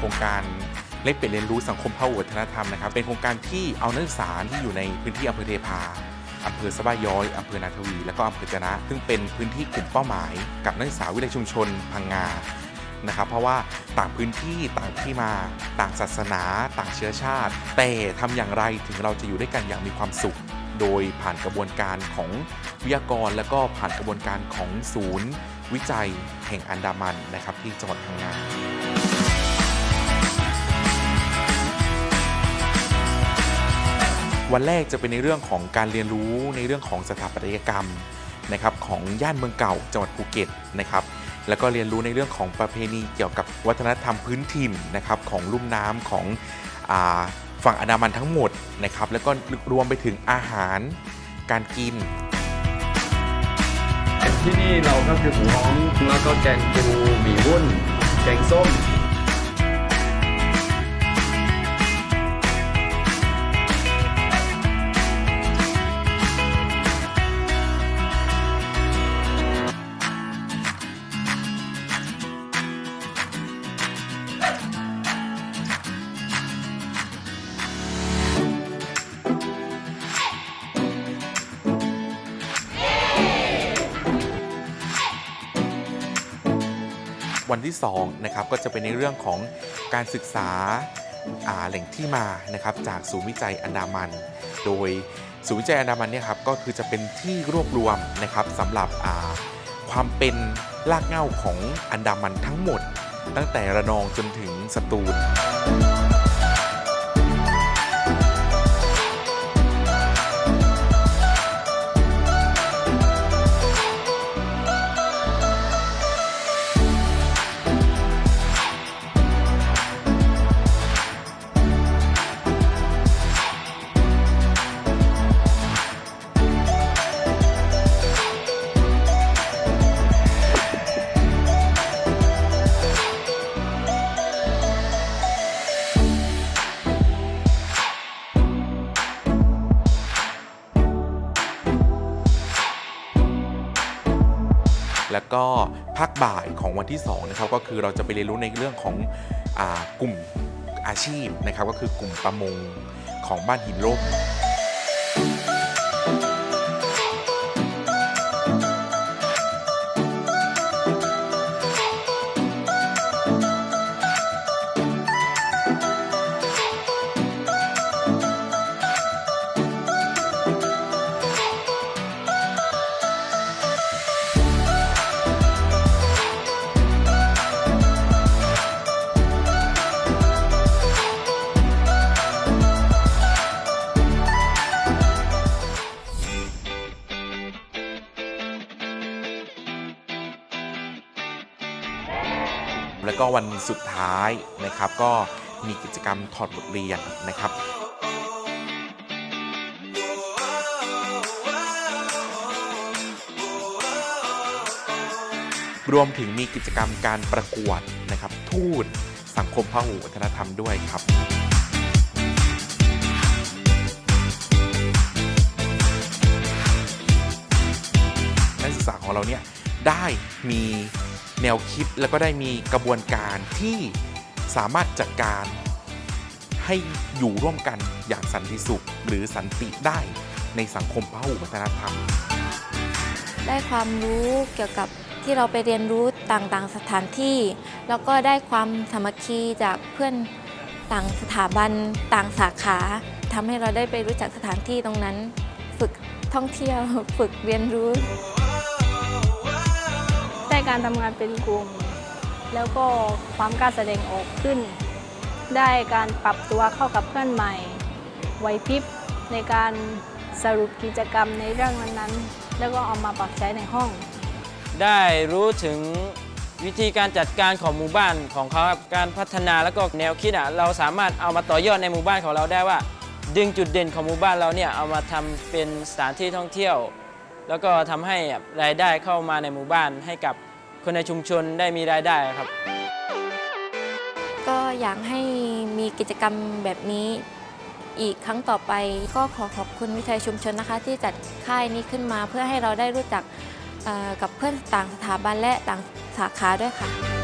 ครงการเล็กเปลี่ยนเรียนรู้สังคมพหุวัฒนธรรมนะครับเป็นโครงการที่เอานักศึกษาที่อยู่ในพื้นที่อำเภอเทพาอำเภอสะบาย้อยอำเภอนาทวี และก็อำเภอจนะ ซึ่งเป็นพื้นที่กลุ่มเป้าหมาย กับนักศึกษาวิทยาชุมชนพังงานะครับเพราะว่าต่างพื้นที่ต่างที่มาต่างศาสนา ต่างเชื้อชาติ แต่ทำอย่างไรถึงเราจะอยู่ด้วยกันอย่างมีความสุข โดยผ่านกระบวนการของวิทยากร และก็ผ่านกระบวนการของศูนย์ วิจัยแห่งอันดามันนะครับที่จังหวัดพังงา วันแรกจะเป็นในเรื่องของการเรียนรู้ในเรื่องของสถาปัตยกรรมนะครับของย่านเมืองเก่าจังหวัดภูเก็ตนะครับแล้วก็เรียนรู้ในเรื่องของประเพณีเกี่ยวกับวัฒนธรรมพื้นถิ่นนะครับของลุ่มน้ำของอฝั่งอันดามันทั้งหมดนะครับแล้วก็รวมไปถึงอาหารการกิน ที่นี่เราก็คือหมูฮ้องแล้วก็แกงปูหมี่วุ้นแกงส้ม วันที่2นะครับก็จะเป็นในเรื่องของการศึกษาแหล่งที่มานะครับจากศูนย์วิจัยอันดามัน โดยศูนย์วิจัยอันดามันเนี่ยครับก็คือจะเป็นที่รวบรวมนะครับสำหรับความเป็นรากเหง้าของอันดามันทั้งหมด ตั้งแต่ระนองจนถึงสตูล แล้วก็ภาคบ่ายของวันที่2นะครับก็คือเราจะไปเรียนรู้ในเรื่องของอกลุ่มอาชีพนะครับก็คือกลุ่มประมงของบ้านหินร่ม แล้วก็วันสุดท้ายนะครับก็มีกิจกรรมถอดบทเรียนนะครับรวมถึงมีกิจกรรมการประกวดนะครับ ทูตสังคมพหุวัฒนธรรมด้วยครับ นักศึกษาของเราเนี่ยได้มี แนวคิดแล้วก็ได้มีกระบวนการที่สามารถจัดการให้อยู่ร่วมกันอย่างสันติสุข หรือสันติได้ในสังคมพหุวัฒนธรรม ได้ความรู้เกี่ยวกับที่เราไปเรียนรู้ต่างๆ สถานที่ แล้วก็ได้ความสามัคคีจากเพื่อนต่างสถาบันต่างสาขาทำให้เราได้ไปรู้จักสถานที่ตรงนั้น ฝึกท่องเที่ยว ฝึกเรียนรู้ การทำงานเป็นกลุ่ม แล้วก็ความกล้าแสดงออกขึ้น ได้การปรับตัวเข้ากับเพื่อนใหม่ไหวพริบในการสรุปกิจกรรมในเรื่องนั้นๆ แล้วก็เอามาปรับใช้ในห้อง ได้รู้ถึงวิธีการจัดการของหมู่บ้านของเขาครับการพัฒนาแล้วก็แนวคิดอะเราสามารถเอามาต่อยอดในหมู่บ้านของเราได้ว่า ดึงจุดเด่นของหมู่บ้านเราเนี่ยเอามาทำเป็นสถานที่ท่องเที่ยว แล้วก็ทำให้รายได้เข้ามาในหมู่บ้านให้กับ คนในชุมชนได้มีรายได้ครับ ก็อยากให้มีกิจกรรมแบบนี้อีกครั้งต่อไปก็ขอขอบคุณวิทยชุมชนนะคะ ที่จัดค่ายนี้ขึ้นมาเพื่อให้เราได้รู้จักกับเพื่อนต่างสถาบันและต่างสาขาด้วยค่ะ